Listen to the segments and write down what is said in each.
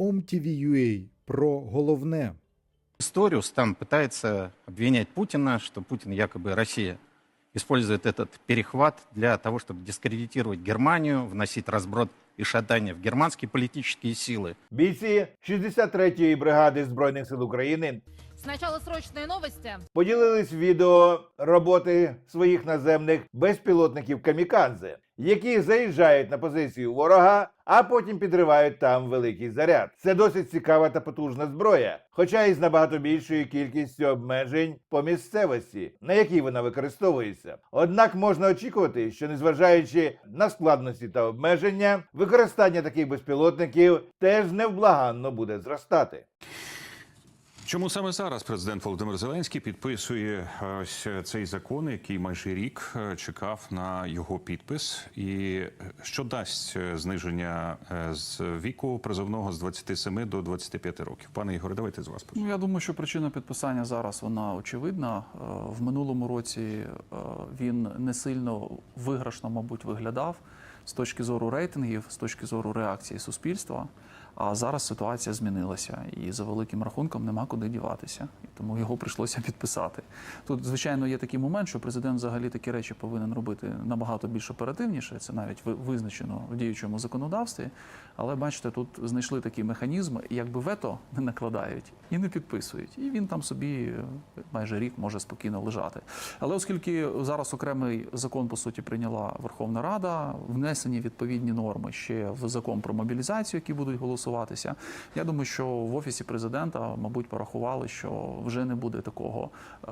OMTV.ua про головне. Историус там пытается обвинять Путина, что Путин якобы Россия использует этот перехват для того, чтобы дискредитировать Германию, вносить разброд и шатание в германские политические силы. Бійці 63-ї бригади Збройних сил України Сначала срочные новости. поділились відео роботи своїх наземних безпілотників камікадзе, які заїжджають на позицію ворога, а потім підривають там великий заряд. Це досить цікава та потужна зброя, хоча й з набагато більшою кількістю обмежень по місцевості, на якій вона використовується. Однак можна очікувати, що незважаючи на складності та обмеження, використання таких безпілотників теж невблаганно буде зростати. Чому саме зараз президент Володимир Зеленський підписує е, ось цей закон, який майже рік е, чекав на його підпис, і е, що дасть е, зниження е, з віку призовного з 27 до 25 років? Пане Ігоре, давайте з вас почнемо. Ну, я думаю, що причина підписання зараз вона очевидна. Е, В минулому році е, він не сильно виграшно, мабуть, виглядав з точки зору рейтингів, з точки зору реакції суспільства. А зараз ситуація змінилася, і за великим рахунком нема куди діватися. І тому його прийшлося підписати. Тут, звичайно, є такий момент, що президент взагалі такі речі повинен робити набагато більш оперативніше. Це навіть ви- визначено в діючому законодавстві. Але бачите, тут знайшли такий механізм, якби вето не накладають і не підписують. І він там собі е, майже рік може спокійно лежати. Але оскільки зараз окремий закон по суті прийняла Верховна Рада, внесені відповідні норми ще в закон про мобілізацію, які будуть голосуватися. Я думаю, що в офісі президента, мабуть, порахували, що вже не буде такого е,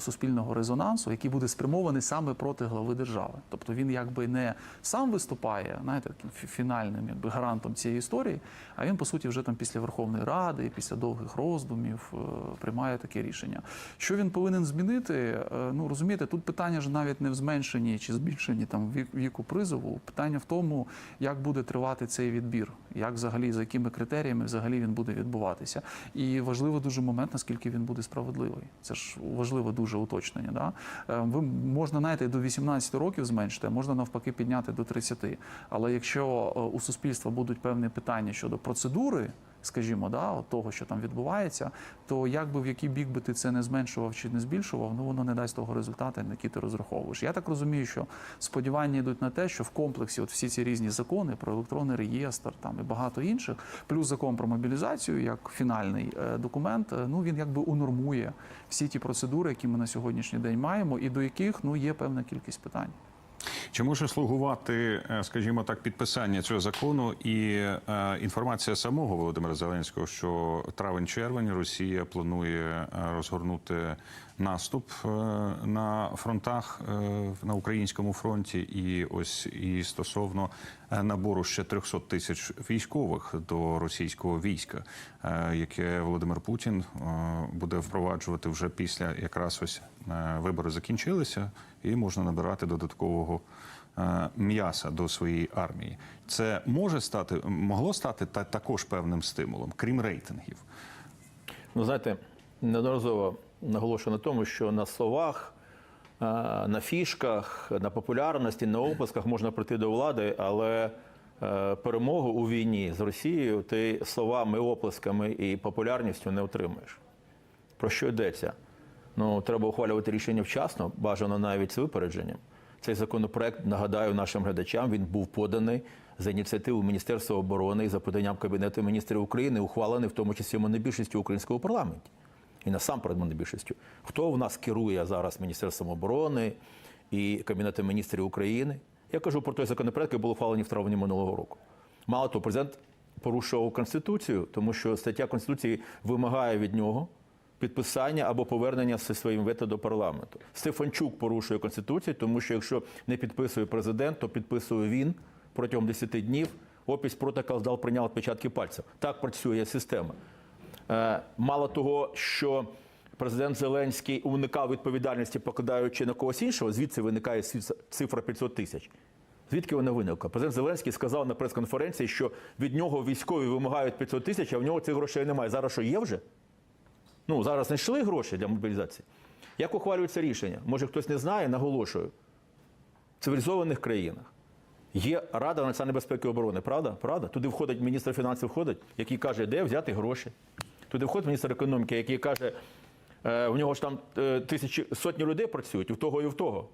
суспільного резонансу, який буде спрямований саме проти глави держави. Тобто він якби не сам виступає, знаєте, фінальним якби гарантом цієї історії, а він по суті вже там після Верховної Ради, після довгих роздумів е, приймає таке рішення. Що він повинен змінити? Е, Ну розумієте, тут питання ж навіть не в зменшенні чи збільшенні там вік- віку призову. Питання в тому, як буде тривати цей відбір, як взагалі за якими критеріями взагалі він буде відбуватися. І важливо дуже момент, наскільки він буде справедливий. Це ж важливе дуже уточнення. Да? Е, Ви можна знаєте, до 18 років зменшити, а можна навпаки підняти до 30. Але якщо е, у суспільства будуть певні питання щодо процедури. Скажімо, да, от того, що там відбувається, то як би в який бік би ти це не зменшував чи не збільшував, ну воно не дасть того результату, на який ти розраховуєш. Я так розумію, що сподівання йдуть на те, що в комплексі от всі ці різні закони про електронний реєстр там і багато інших, плюс закон про мобілізацію як фінальний е, документ, е, ну він якби унормує всі ті процедури, які ми на сьогоднішній день маємо, і до яких ну є певна кількість питань. Чи може слугувати, е, скажімо так, підписання цього закону і е, інформація самого Володимира Зеленського, що травень-червень Росія планує е, розгорнути наступ на фронтах на українському фронті, і ось і стосовно набору ще 300 тисяч військових до російського війська, яке Володимир Путін буде впроваджувати вже після якраз ось вибори закінчилися, і можна набирати додаткового е, м'яса до своєї армії. Це може стати могло стати та також певним стимулом, крім рейтингів. Ну, знаєте, неодноразово наголошую на тому, що на словах, е, на фішках, на популярності, на описках можна прийти до влади, але е, перемогу у війні з Росією ти словами, оплесками і популярністю не отримаєш. Про що йдеться? Ну, треба ухвалювати рішення вчасно, бажано навіть з випередженням. Цей законопроект, нагадаю нашим глядачам, він був поданий за ініціативу Міністерства оборони і за поданням Кабінету міністрів України, ухвалений в тому числі монобільшістю українського парламенті. І насамперед монобільшістю. Хто в нас керує зараз Міністерством оборони і Кабінетом міністрів України? Я кажу про той законопроект, який був ухвалений в травні минулого року. Мало того, президент порушував Конституцію, тому що стаття Конституції вимагає від нього підписання або повернення зі своїм вето до парламенту. Стефанчук порушує Конституцію, тому що якщо не підписує президент, то підписує він протягом 10 днів. Опіс протокол здав, прийняв відпечатки пальців. Так працює система. Е, Мало того, що президент Зеленський уникав відповідальності, покладаючи на когось іншого, звідси виникає цифра 500 тисяч. Звідки вона виникла? Президент Зеленський сказав на прес-конференції, що від нього військові вимагають 500 тисяч, а в нього цих грошей немає. Зараз що є вже? Ну, зараз знайшли гроші для мобілізації. Як ухвалюється рішення? Може, хтось не знає, наголошую. В цивілізованих країнах Є Рада національної безпеки і оборони, правда? Правда? Туди входить міністр фінансів, входить, який каже, де взяти гроші. Туди входить міністр економіки, який каже, е, в нього ж там е, тисячі сотні людей працюють, в того і в того.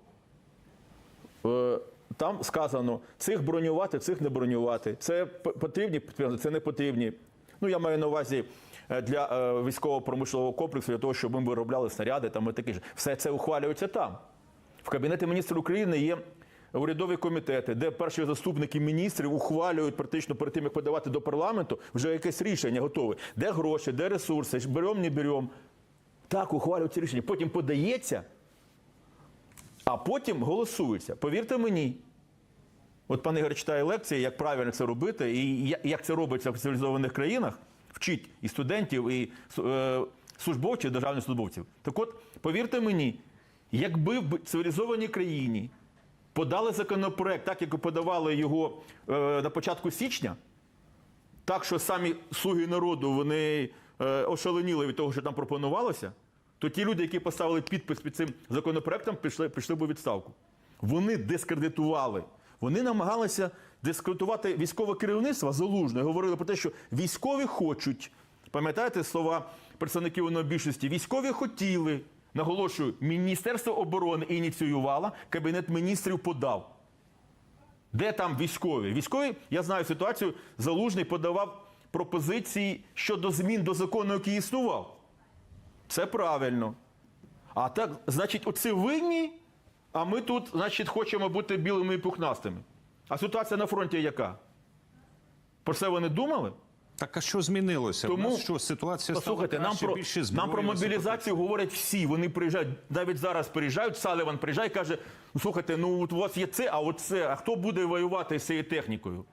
Е, Там сказано, цих бронювати, цих не бронювати. Це потрібні, це не потрібні. Ну, я маю на увазі для е, військово-промислового комплексу, для того, щоб ми виробляли снаряди там і таке ж. Все це ухвалюється там. В Кабінеті міністрів України є урядові комітети, де перші заступники міністрів ухвалюють практично перед тим, як подавати до парламенту, вже якесь рішення готове. Де гроші, де ресурси, беремо, не беремо. Так, ухвалюються рішення. Потім подається, а потім голосується. Повірте мені. От пан Ігор читає лекції, як правильно це робити, і як це робиться в цивілізованих країнах, вчить і студентів, і е, службовців, державних службовців. Так от, повірте мені, якби в цивілізованій країні подали законопроект, так як подавали його е, на початку січня, так що самі слуги народу вони е, ошаленіли від того, що там пропонувалося, то ті люди, які поставили підпис під цим законопроектом, пішли, пішли б у відставку. Вони дискредитували. Вони намагалися дискредитувати військове керівництво залужно. Говорили про те, що військові хочуть. Пам'ятаєте слова представників монобільшості? Військові хотіли. Наголошую, Міністерство оборони ініціювало, Кабінет міністрів подав. Де там військові? Військові, я знаю ситуацію, Залужний подавав пропозиції щодо змін до закону, який існував. Це правильно. А так, значить, оці винні, а ми тут, значить, хочемо бути білими і пухнастими. А ситуація на фронті яка? Про це вони думали? Так а що змінилося? Тому- У нас що ситуація Послухайте, стала нам краще, про, більше зброї, нам про мобілізацію говорять всі. Вони приїжджають, навіть зараз приїжджають, Саліван приїжджає і каже: ну слухайте, ну от у вас є це, а от це. А хто буде воювати з цією технікою?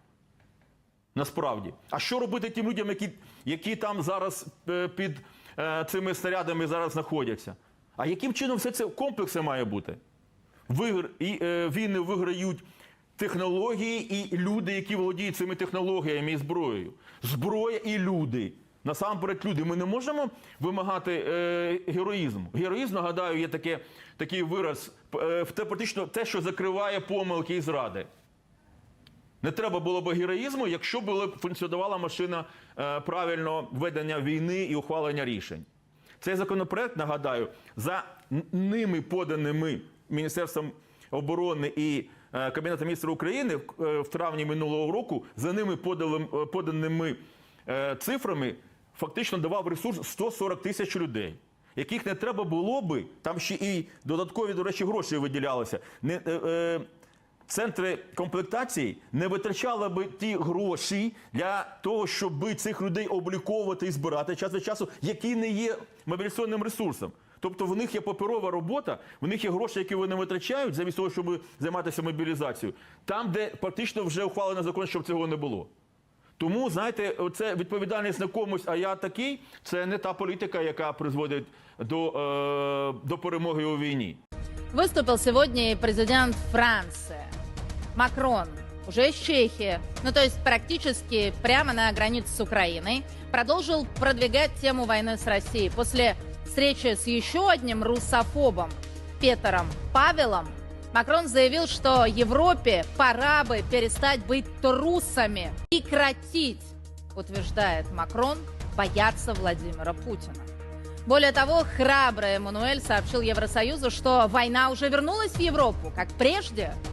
Насправді. А що робити тим людям, які, які там зараз е, під е, цими снарядами зараз знаходяться? А яким чином все це комплекси має бути? Вигр... І, е, війни виграють технології і люди, які володіють цими технологіями і зброєю. Зброя і люди. Насамперед, люди. Ми не можемо вимагати е, героїзму. Героїзм, нагадаю, є таке, такий вираз, е, те, практично те, що закриває помилки і зради. Не треба було б героїзму, якщо б функціонувала машина е, правильно ведення війни і ухвалення рішень. Цей законопроект, нагадаю, за ними поданими Міністерством оборони і е, Кабінетом міністрів України в- е, травні минулого року, за ними е, поданими цифрами, фактично давав ресурс 140 тисяч людей. Яких не треба було би, там ще і додаткові, до речі, гроші виділялися. Не, е, центри комплектації не витрачали би ті гроші для того, щоб цих людей обліковувати і збирати час від часу, які не є мобілізаційним ресурсом. Тобто в них є паперова робота, в них є гроші, які вони витрачають, замість того, щоб займатися мобілізацією, там, де практично вже ухвалено закон, щоб цього не було. Тому, знаєте, це відповідальність на комусь, а я такий, це не та політика, яка призводить до, е, до перемоги у війні. Выступил сегодня и президент Франции. Макрон, уже из Чехии, ну то есть практически прямо на границе с Украиной, продолжил продвигать тему войны с Россией. После встречи с еще одним русофобом Петером Павелом Макрон заявил, что Европе пора бы перестать быть трусами, прекратить, утверждает Макрон, бояться Владимира Путина. Более того, храбрый Эммануэль сообщил Евросоюзу, что война уже вернулась в Европу, как прежде.